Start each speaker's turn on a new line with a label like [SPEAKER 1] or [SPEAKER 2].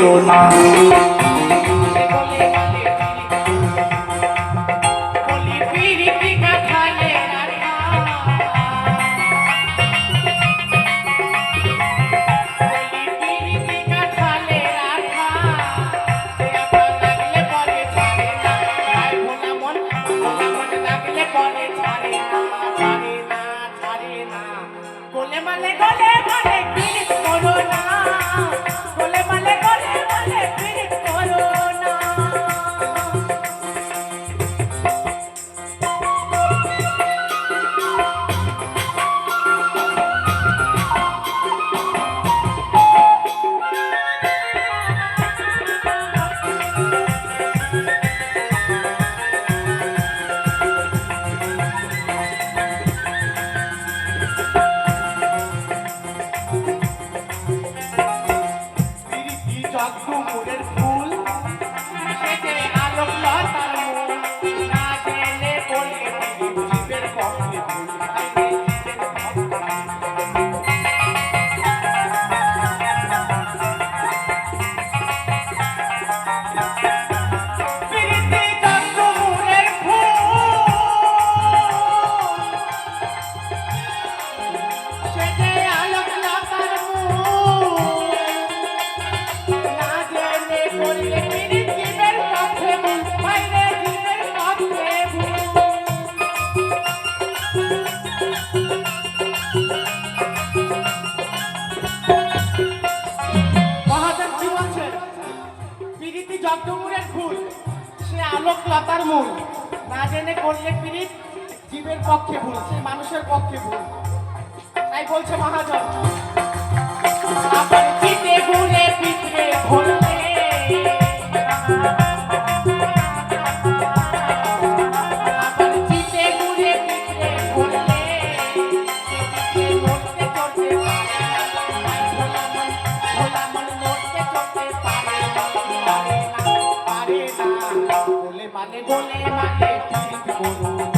[SPEAKER 1] না
[SPEAKER 2] Gole male gole
[SPEAKER 1] Papo Mulheres জগদম্বুরের ফুল
[SPEAKER 2] সে আলোক লতার মূল। না জেনে করলে পিড়িত, জীবের পক্ষে ভুল, সে মানুষের পক্ষে ভুল। তাই বলছে মহাজন। মানে বলে মানে গরু